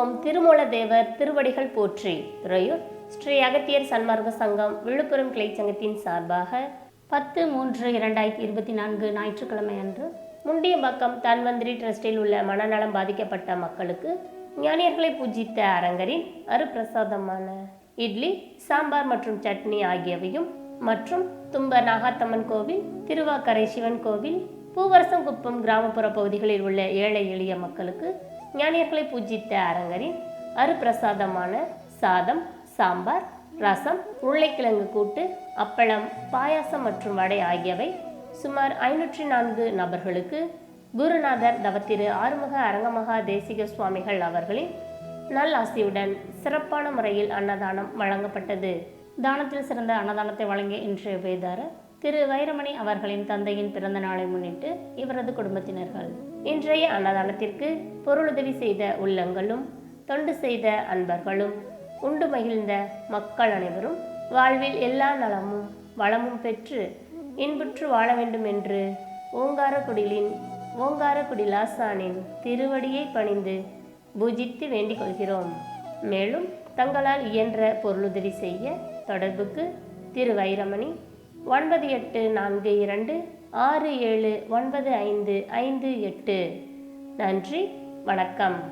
ஓம் திருமூல தேவர் திருவடிகள் போற்றி. துறையூர். ஸ்ரீ அகத்தியர் சன்மார்க்க சங்கம் விழுப்புரம் கிளை சங்கத்தின் சார்பாக பத்து மூன்று இரண்டாயிரத்தி இருபத்தி நான்கு ஞாயிற்றுக்கிழமை அன்று முண்டியம்பாக்கம் தன்வந்திரி ட்ரஸ்டில் உள்ள மனநலம் பாதிக்கப்பட்ட மக்களுக்கு ஞானியர்களை பூஜித்த அரங்கரின் அருப்பிரசாதமான இட்லி சாம்பார் மற்றும் சட்னி ஆகியவையும் மற்றும் தும்ப நாகாத்தம்மன் கோவில் திருவாக்கரை சிவன் கோவில் பூவரசங்குப்பம் கிராமப்புற பகுதிகளில் உள்ள ஏழை எளிய மக்களுக்கு ஞானியர்களை பூஜித்த அரங்கரின் அருப்பிரசாதமான சாதம் சாம்பார் ரசம் உருளைக்கிழங்கு கூட்டு அப்பளம் பாயாசம் மற்றும் வடை ஆகியவை சுமார் ஐநூற்றி நான்கு நபர்களுக்கு குருநாதர் தவத்திரு ஆறுமுக அரங்கமகா தேசிக சுவாமிகள் அவர்களின் நல்லாசியுடன் சிறப்பான முறையில் அன்னதானம் வழங்கப்பட்டது. தானத்தில் சிறந்த அன்னதானத்தை வழங்கிய இன்றைய வேதாரர் திரு வைரமணி அவர்களின் தந்தையின் பிறந்த நாளை முன்னிட்டு இவரது குடும்பத்தினர்கள் இன்றைய அன்னதானத்திற்கு பொருளுதவி செய்த உள்ளங்களும் தொண்டு செய்த அன்பர்களும் உண்டு மகிழ்ந்த மக்கள் அனைவரும் வாழ்வில் எல்லா நலமும் வளமும் பெற்று இன்புற்று வாழ வேண்டும் என்று ஓங்காரக்குடிலின் ஓங்காரக்குடிலாசானின் திருவடியை பணிந்து பூஜித்து வேண்டிக் கொள்கிறோம். மேலும் தங்களால் இயன்ற பொருளுதவி செய்ய தொடர்புக்கு திரு வைரமணி ஒன்பது எட்டு நான்கு இரண்டு ஆறு ஏழு ஒன்பது ஐந்து ஐந்து எட்டு. நன்றி வணக்கம்.